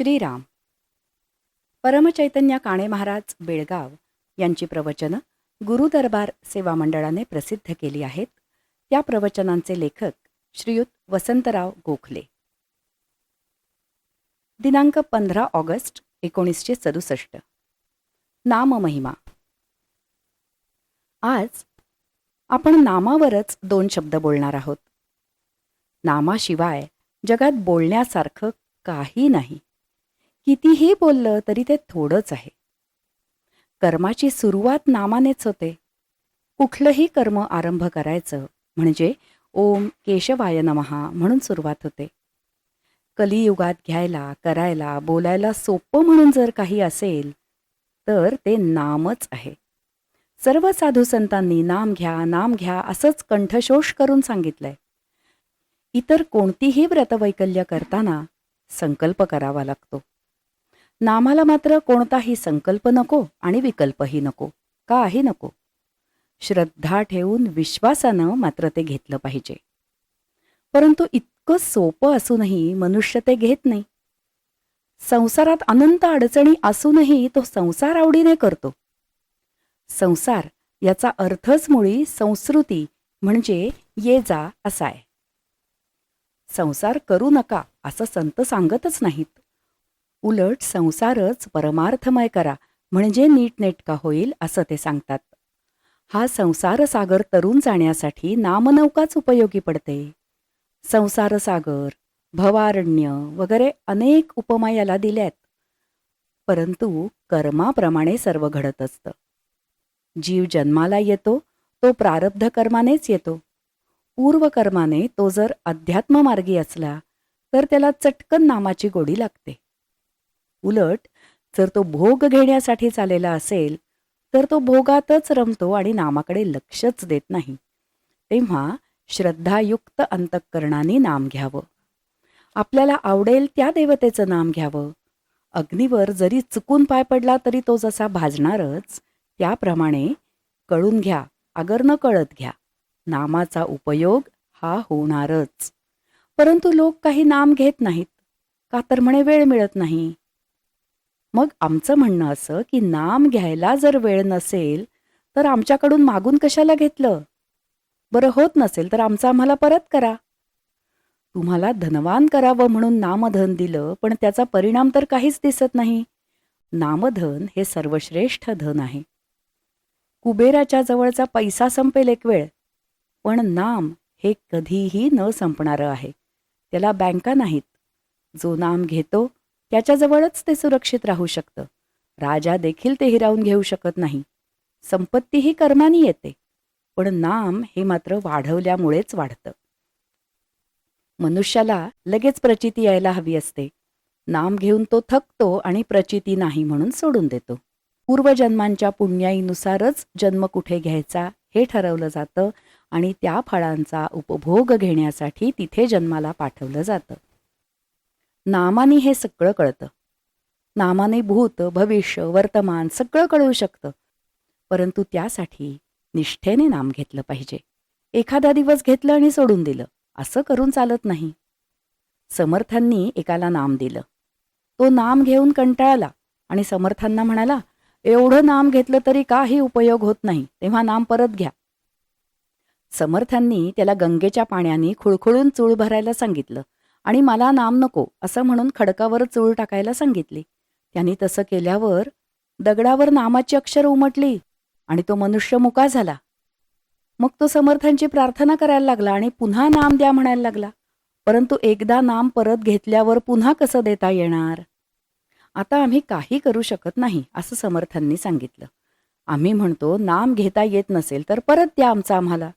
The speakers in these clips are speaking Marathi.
श्रीराम. परमचैतन्य काणे महाराज बेळगाव यांची प्रवचनं गुरुदरबार सेवा मंडळाने प्रसिद्ध केली आहेत. त्या प्रवचनांचे लेखक श्रीयुत वसंतराव गोखले. दिनांक पंधरा ऑगस्ट एकोणीसशे सदुसष्ट. नाममहिमा. आज आपण नामावरच दोन शब्द बोलणार आहोत. नामाशिवाय जगात बोलण्यासारखं काही नाही. कितीही बोललं तरी ते थोडंच आहे. कर्माची सुरुवात नामानेच होते. कुठलंही कर्म आरंभ करायचं म्हणजे ओम केशवाय नमहा म्हणून सुरुवात होते. कलियुगात घ्यायला करायला बोलायला सोपं म्हणून जर काही असेल तर ते नामच आहे. सर्व साधू संतांनी नाम घ्या नाम घ्या असंच कंठशोष करून सांगितलंय. इतर कोणतीही व्रतवैकल्य करताना संकल्प करावा लागतो. नामाला मात्र कोणताही संकल्प नको आणि विकल्पही नको काही नको. श्रद्धा ठेवून विश्वासानं मात्र ते घेतलं पाहिजे. परंतु इतकं सोपं असूनही मनुष्य ते घेत नाही. संसारात अनंत अडचणी असूनही तो संसार आवडीने करतो. संसार याचा अर्थच मुळी संस्कृती म्हणजे ये जा असा आहे संसार करू नका असं संत सांगतच नाहीत. उलट संसारच परमार्थमय करा म्हणजे नीटनेटका होईल असं ते सांगतात. हा संसारसागर तरुण जाण्यासाठी नामनौकाच उपयोगी पडते. संसारसागर भवारण्य वगैरे अनेक उपमा याला दिल्यात. परंतु कर्माप्रमाणे सर्व घडत असतं. जीव जन्माला येतो तो प्रारब्ध कर्मानेच येतो. पूर्वकर्माने तो जर अध्यात्ममार्गी असला तर त्याला चटकन नामाची गोडी लागते. उलट जर तो भोग घेण्यासाठी चालेला असेल तर तो भोगातच रमतो आणि नामाकडे लक्षच देत नाही. तेव्हा श्रद्धायुक्त अंतःकरणाने नाम घ्यावं. आपल्याला आवडेल त्या देवतेचं नाम घ्यावं. अग्नीवर जरी चुकून पाय पडला तरी तो जसा भाजणारच त्याप्रमाणे कळून घ्या अगर न कळत घ्या. नामाचा उपयोग हा होणारच. परंतु लोक काही नाम घेत नाहीत. का तर म्हणे वेळ मिळत नाही. मग आमचं म्हणणं असं की नाम घ्यायला जर वेळ नसेल तर आमच्याकडून मागून कशाला घेतलं? बरं होत नसेल तर आमचं आम्हाला परत करा. तुम्हाला धनवान करावं म्हणून नामधन दिलं पण त्याचा परिणाम तर काहीच दिसत नाही. नामधन हे सर्वश्रेष्ठ धन आहे. कुबेराच्या जवळचा पैसा संपेल एक वेळ पण नाम हे कधीही न संपणारं आहे. त्याला बँका नाहीत. जो नाम घेतो त्याच्याजवळच ते सुरक्षित राहू शकतं. राजा देखील ते हिरावून घेऊ शकत नाही. संपत्तीही कर्मानी येते. पण नाम हे मात्र वाढवल्यामुळेच वाढतं. मनुष्याला लगेच प्रचिती यायला हवी असते. नाम घेऊन तो थकतो आणि प्रचिती नाही म्हणून सोडून देतो. पूर्वजन्मांच्या पुण्याईनुसारच जन्म कुठे घ्यायचा हे ठरवलं जातं आणि त्या फळांचा उपभोग घेण्यासाठी तिथे जन्माला पाठवलं जातं. नामाने हे सगळं कळतं. नामाने भूत भविष्य वर्तमान सगळं कळू शकतं. परंतु त्यासाठी निष्ठेने नाम घेतलं पाहिजे. एखादा दिवस घेतलं आणि सोडून दिलं. असं करून चालत नाही. समर्थांनी एकाला नाम दिलं. तो नाम घेऊन कंटाळला आणि समर्थांना म्हणाला एवढं नाम घेतलं तरी काही उपयोग होत नाही. तेव्हा नाम परत घ्या. समर्थांनी त्याला गंगेच्या पाण्याने खुळखुळून चूळ भरायला सांगितलं. आणि मला नाम नको असं म्हणून खडकावर चूळ टाकायला सांगितली. त्यांनी तसं केल्यावर दगडावर नामाची अक्षर उमटली आणि तो मनुष्य मुका झाला. मग तो समर्थांची प्रार्थना करायला लागला आणि पुन्हा नाम द्या म्हणायला लागला. परंतु एकदा नाम परत घेतल्यावर पुन्हा कसं देता येणार? आता आम्ही काही करू शकत नाही असं समर्थांनी सांगितलं. आम्ही म्हणतो नाम घेता येत नसेल तर परत द्या आमचा आम्हाला.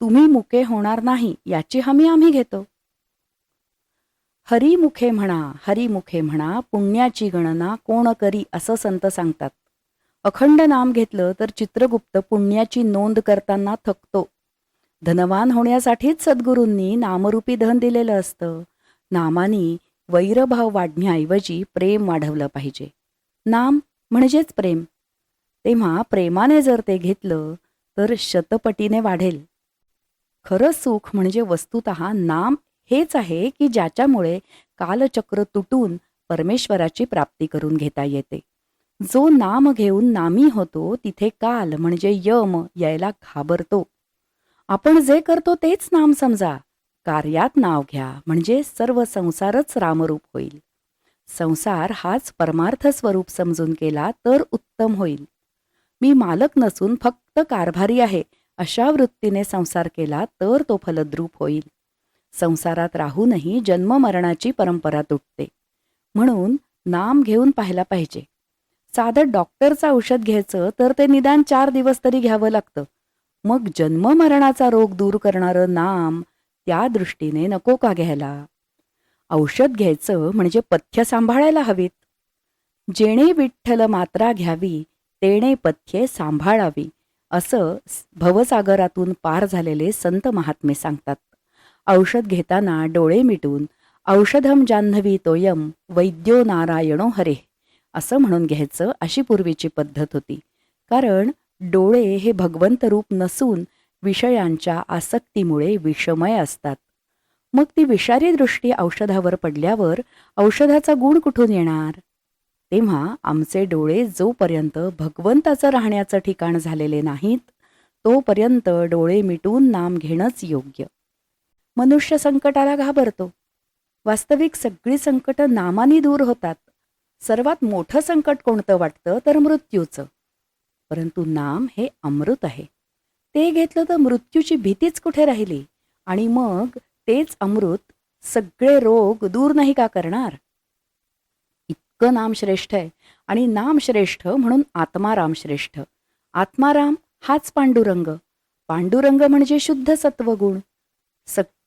तुम्ही मुके होणार नाही याची हमी आम्ही घेतो. हरिमुखे म्हणा हरिमुखे म्हणा पुण्याची गणना कोण करी असं संत सांगतात. अखंड नाम घेतलं तर चित्रगुप्त पुण्याची नोंद करताना थकतो. धनवान होण्यासाठीच सद्गुरूंनी नामरूपी धन दिलेलं असतं. नामानी वैरभाव वाढण्याऐवजी प्रेम वाढवलं पाहिजे. नाम म्हणजेच प्रेम. तेव्हा प्रेमाने जर ते घेतलं तर शतपटीने वाढेल. खरं सुख म्हणजे वस्तुत नाम हेच आहे की ज्याच्यामुळे कालचक्र तुटून परमेश्वराची प्राप्ती करून घेता येते. जो नाम घेऊन नामी होतो तिथे काल म्हणजे यम यायला घाबरतो. आपण जे करतो तेच नाम समजा. कार्यात नाव घ्या म्हणजे सर्व संसारच रामरूप होईल. संसार हाच परमार्थ स्वरूप समजून केला तर उत्तम होईल. मी मालक नसून फक्त कारभारी आहे अशा वृत्तीने संसार केला तर तो फलद्रूप होईल. संसारात राहूनही जन्ममरणाची परंपरा तुटते. म्हणून नाम घेऊन पाहायला पाहिजे. साधं डॉक्टरचं औषध घ्यायचं तर ते निदान चार दिवस तरी घ्यावं लागतं. मग जन्ममरणाचा रोग दूर करणारं नाम त्या दृष्टीने नको का घ्यायला? औषध घ्यायचं म्हणजे पथ्य सांभाळायला हवीत. जेणे विठ्ठल मात्रा घ्यावी तेणे पथ्ये सांभाळावी असं भवसागरातून पार झालेले संत महात्मे सांगतात. औषध घेताना डोळे मिटून औषधम जान्हवी तोयम वैद्यो नारायणो हरे असं म्हणून घ्यायचं अशी पूर्वीची पद्धत होती. कारण डोळे हे भगवंत रूप नसून विषयांच्या आसक्तीमुळे विषमय असतात. मग ती विषारी दृष्टी औषधावर पडल्यावर औषधाचा गुण कुठून येणार? तेव्हा आमचे डोळे जोपर्यंत भगवंताचं राहण्याचं ठिकाण झालेले नाहीत तोपर्यंत डोळे मिटून नाम घेणंच योग्य. मनुष्य संकटाला घाबरतो. वास्तविक सगळी संकट नामानी दूर होतात. सर्वात मोठं संकट कोणतं वाटतं तर मृत्यूचं. परंतु नाम हे अमृत आहे. ते घेतलं तर मृत्यूची भीतीच कुठे राहिली? आणि मग तेच अमृत सगळे रोग दूर नाही का करणार? इतकं नाम श्रेष्ठ आहे. आणि नाम श्रेष्ठ म्हणून आत्माराम श्रेष्ठ आत्माराम हाच पांडुरंग. पांडुरंग म्हणजे शुद्ध सत्वगुण.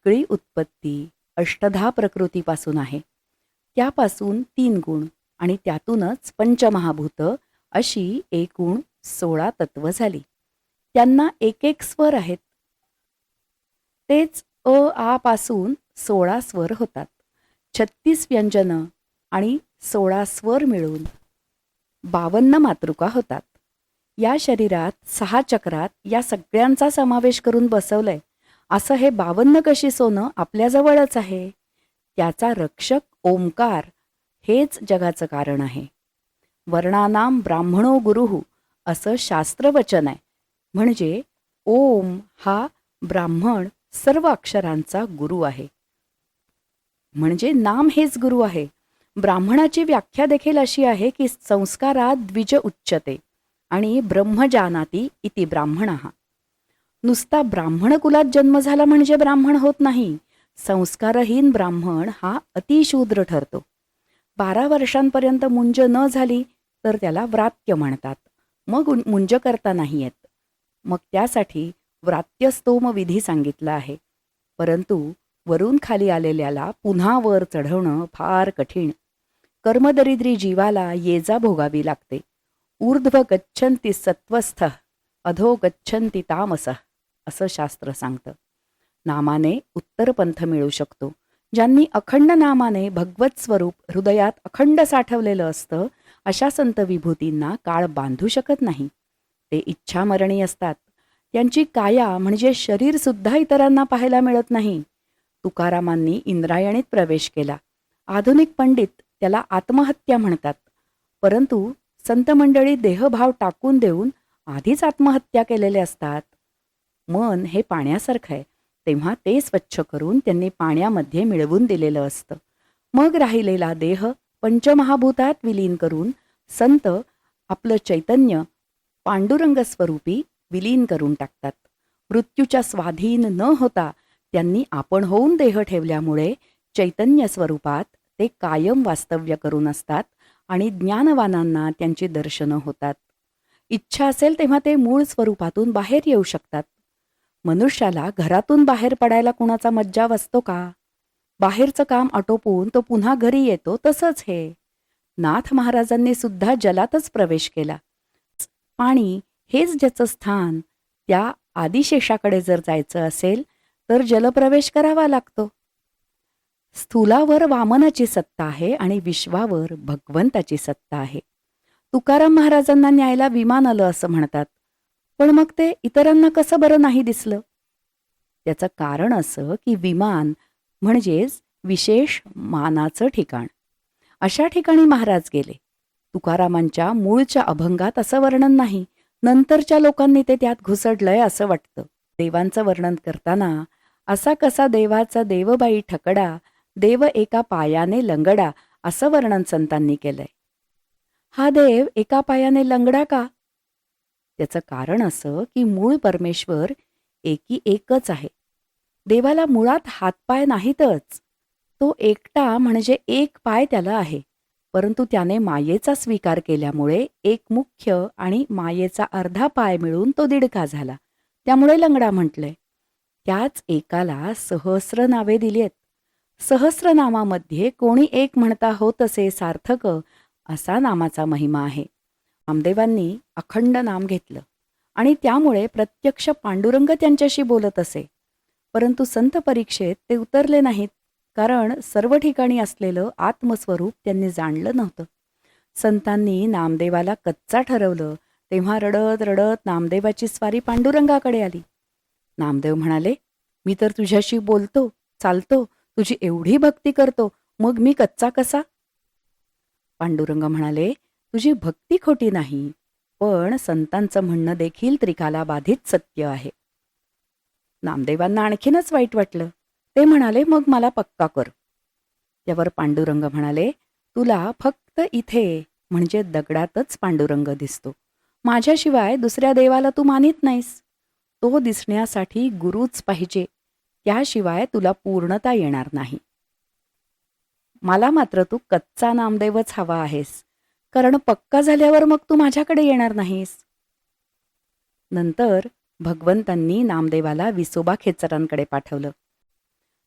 सगळी उत्पत्ती अष्टधा प्रकृतीपासून आहे. त्यापासून तीन गुण आणि त्यातूनच पंचमहाभूत अशी एकूण सोळा तत्व झाली. त्यांना एक एक स्वर आहेत. तेच अ आ पासून सोळा स्वर होतात. छत्तीस व्यंजन आणि सोळा स्वर मिळून बावन्न मातृका होतात. या शरीरात सहा चक्रात या सगळ्यांचा समावेश करून बसवलंय. असं हे बावन्न कशी सोनं आपल्याजवळच आहे? त्याचा रक्षक ओंकार हेच जगाचं कारण आहे. वर्णानाम ब्राह्मणो गुरुहू असं शास्त्रवचन आहे. म्हणजे ओम हा ब्राह्मण सर्व अक्षरांचा गुरु आहे. म्हणजे नाम हेच गुरु आहे. ब्राह्मणाची व्याख्या देखील अशी आहे की संस्कारात द्विज उच्चते आणि ब्रह्मजानाती इति ब्राह्मण. नुसता ब्राह्मण कुलात जन्म झाला म्हणजे ब्राह्मण होत नाही. संस्कारहीन ब्राह्मण हा अतिशूद्र ठरतो. बारा वर्षांपर्यंत मुंज न झाली तर त्याला व्रात्य म्हणतात. मग मुंज करता नाही येत. मग त्यासाठी व्रात्यस्तोम विधी सांगितला आहे. परंतु वरून खाली आलेल्याला पुन्हा वर चढवणं फार कठीण. कर्मदरिद्री जीवाला येजा भोगावी लागते. ऊर्ध्व गच्छन्ति सत्वस्थ अधो गच्छन्ति तामसः. असं शास्त्र सांगतं. नामाने उत्तरपंथ मिळू शकतो. ज्यांनी अखंड नामाने भगवत स्वरूप हृदयात अखंड साठवलेलं असतं अशा संत विभूतींना काळ बांधू शकत नाही. ते इच्छामरणी असतात. त्यांची काया म्हणजे शरीर सुद्धा इतरांना पाहायला मिळत नाही. तुकारामांनी इंद्रायणीत प्रवेश केला. आधुनिक पंडित त्याला आत्महत्या म्हणतात. परंतु संत मंडळी देहभाव टाकून देऊन आधीच आत्महत्या केलेले असतात. मन हे पाण्यासारखं आहे. तेव्हा ते स्वच्छ करून त्यांनी पाण्यामध्ये मिळवून दिलेलं असतं. मग राहिलेला देह पंचमहाभूतात विलीन करून संत आपलं चैतन्य पांडुरंग स्वरूपी विलीन करून टाकतात. मृत्यूच्या स्वाधीन न होता त्यांनी आपण होऊन देह ठेवल्यामुळे चैतन्य स्वरूपात ते कायम वास्तव्य करून असतात आणि ज्ञानवानांना त्यांची दर्शनं होतात. इच्छा असेल तेव्हा ते मूळ स्वरूपातून बाहेर येऊ शकतात. मनुष्याला घरातून बाहेर पडायला कुणाचा मज्जाव असतो का? बाहेरचं काम आटोपून तो पुन्हा घरी येतो तसंच हे. नाथ महाराजांनी सुद्धा जलातच प्रवेश केला. पाणी हेच ज्याचं स्थान त्या आदिशेषाकडे जर जायचं असेल तर जलप्रवेश करावा लागतो. स्थूलावर वामनाची सत्ता आहे आणि विश्वावर भगवंताची सत्ता आहे. तुकाराम महाराजांना न्यायला विमान आलं असं म्हणतात. पण मग ते इतरांना कसं बरं नाही दिसलं? त्याचं कारण असं की विमान म्हणजेच विशेष मानाचं ठिकाण. अशा ठिकाणी महाराज गेले. तुकारामांच्या मूळच्या अभंगात असं वर्णन नाही. नंतरच्या लोकांनी ते त्यात घुसडलंय असं वाटतं. देवांचं वर्णन करताना असा कसा देवाचा देवबाई ठकडा देव एका पायाने लंगडा असं वर्णन संतांनी केलंय. हा देव एका पायाने लंगडा का? त्याचं कारण असं की मूळ परमेश्वर एकी एकच आहे. देवाला मुळात हातपाय नाहीतच. तो एकटा म्हणजे एक पाय त्याला आहे. परंतु त्याने मायेचा स्वीकार केल्यामुळे एक मुख्य आणि मायेचा अर्धा पाय मिळून तो दिडका झाला. त्यामुळे लंगडा म्हटलंय. त्याच एकाला सहस्र नावे दिली आहेत. सहस्रनामामध्ये कोणी एक म्हणता होत असे सार्थक असा नामाचा महिमा आहे. नामदेवांनी अखंड नाम घेतलं. आणि त्यामुळे प्रत्यक्ष पांडुरंग त्यांच्याशी बोलत असे. परंतु संत परीक्षेत ते उतरले नाहीत कारण सर्व ठिकाणी असलेलं आत्मस्वरूप त्यांनी जाणलं नव्हतं. संतांनी नामदेवाला कच्चा ठरवलं तेव्हा रडत रडत नामदेवाची स्वारी पांडुरंगाकडे आली. नामदेव म्हणाले मी तर तुझ्याशी बोलतो चालतो तुझी एवढी भक्ती करतो मग मी कच्चा कसा? पांडुरंग म्हणाले तुझी भक्ती खोटी नाही पण संतांचं म्हणणं देखील त्रिकाला बाधित सत्य आहे. नामदेवांना आणखीनच वाईट वाटलं. ते म्हणाले मग मला पक्का कर. त्यावर पांडुरंग म्हणाले तुला फक्त इथे म्हणजे दगडातच पांडुरंग दिसतो. माझ्याशिवाय दुसऱ्या देवाला तू मानित नाहीस. तो दिसण्यासाठी गुरुच पाहिजे. त्याशिवाय तुला पूर्णता येणार नाही. मला मात्र तू कच्चा नामदेवच हवा आहेस. कारण पक्का झाल्यावर मग तू माझ्याकडे येणार नाहीस. नंतर भगवंतांनी नामदेवाला विसोबा खेचरांकडे पाठवलं.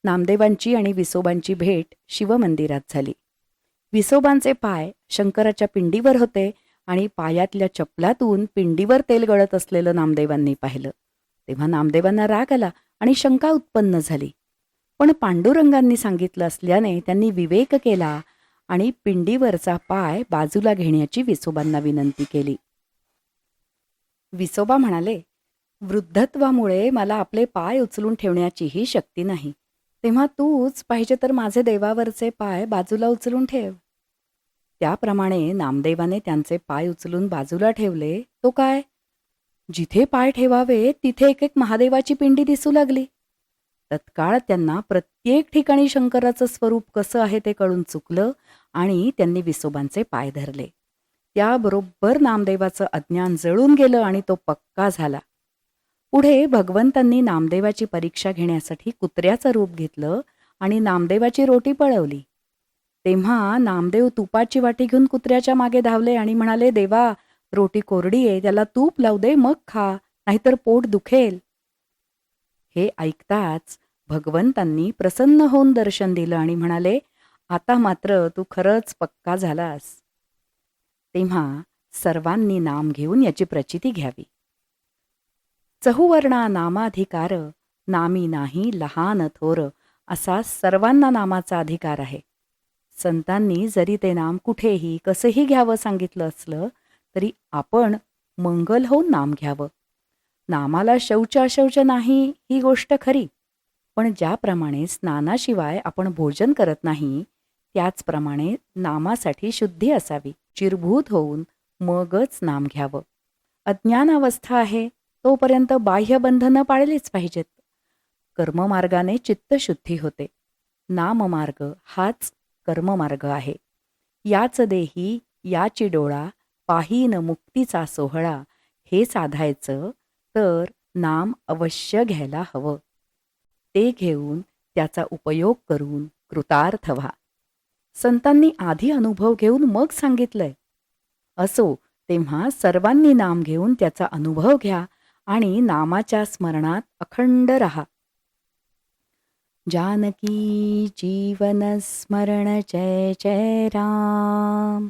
नामदेवांची आणि विसोबांची भेट शिवमंदिरात झाली. विसोबांचे पाय शंकराच्या पिंडीवर होते आणि पायातल्या चपलातून पिंडीवर तेल गळत असलेलं नामदेवांनी पाहिलं. तेव्हा नामदेवांना राग आला आणि शंका उत्पन्न झाली. पण पांडुरंगांनी सांगितलं असल्याने त्यांनी विवेक केला आणि पिंडीवरचा पाय बाजूला घेण्याची विसोबांना विनंती केली. विसोबा म्हणाले वृद्धत्वामुळे मला आपले पाय उचलून ठेवण्याचीही शक्ती नाही. तेव्हा तूच पाहिजे तर माझे देवावरचे पाय बाजूला उचलून ठेव. त्याप्रमाणे नामदेवाने त्यांचे पाय उचलून बाजूला ठेवले. तो काय? जिथे पाय ठेवावे तिथे एक एक महादेवाची पिंडी दिसू लागली. तत्काळ त्यांना प्रत्येक ठिकाणी शंकराचं स्वरूप कसं आहे ते कळून चुकलं. आणि त्यांनी विसोबांचे पाय धरले. त्याबरोबर नामदेवाचं अज्ञान जळून गेलं आणि तो पक्का झाला. पुढे भगवंतांनी नामदेवाची परीक्षा घेण्यासाठी कुत्र्याचं रूप घेतलं आणि नामदेवाची रोटी पळवली. तेव्हा नामदेव तुपाची वाटी घेऊन कुत्र्याच्या मागे धावले आणि म्हणाले देवा रोटी कोरडी आहे त्याला तूप लावू दे मग खा नाहीतर पोट दुखेल. हे ऐकताच भगवंतांनी प्रसन्न होऊन दर्शन दिलं आणि म्हणाले आता मात्र तू खरंच पक्का झालास. तेव्हा सर्वांनी नाम घेऊन याची प्रचिती घ्यावी. चहुवर्णा नामाधिकार नामी नाही लहान थोर असा सर्वांना नामाचा अधिकार आहे. संतांनी जरी ते नाम कुठेही कसंही घ्यावं सांगितलं असलं तरी आपण मंगल होऊन नाम घ्यावं. नामाला शौच अशौच नाही ही गोष्ट खरी. पण ज्याप्रमाणे स्नानाशिवाय आपण भोजन करत नाही त्याचप्रमाणे नामासाठी शुद्धी असावी चिरभूत होऊन मगच नाम घ्यावं. अज्ञानावस्था आहे तोपर्यंत बाह्य बंधनं पाळलीच पाहिजेत. कर्ममार्गाने चित्तशुद्धी होते. नाममार्ग हाच कर्ममार्ग आहे. याच देही याची डोळा पाहीन मुक्तीचा सोहळा हे साधायचं तर नाम अवश्य घ्यायला हवं. ते घेऊन त्याचा उपयोग करून कृतार्थ व्हा संतांनी आधी अनुभव घेऊन मग सांगितलंय. असो तेव्हा सर्वांनी नाम घेऊन त्याचा अनुभव घ्या आणि नामाच्या स्मरणात अखंड रहा. जानकी जीवन स्मरण जय जय राम.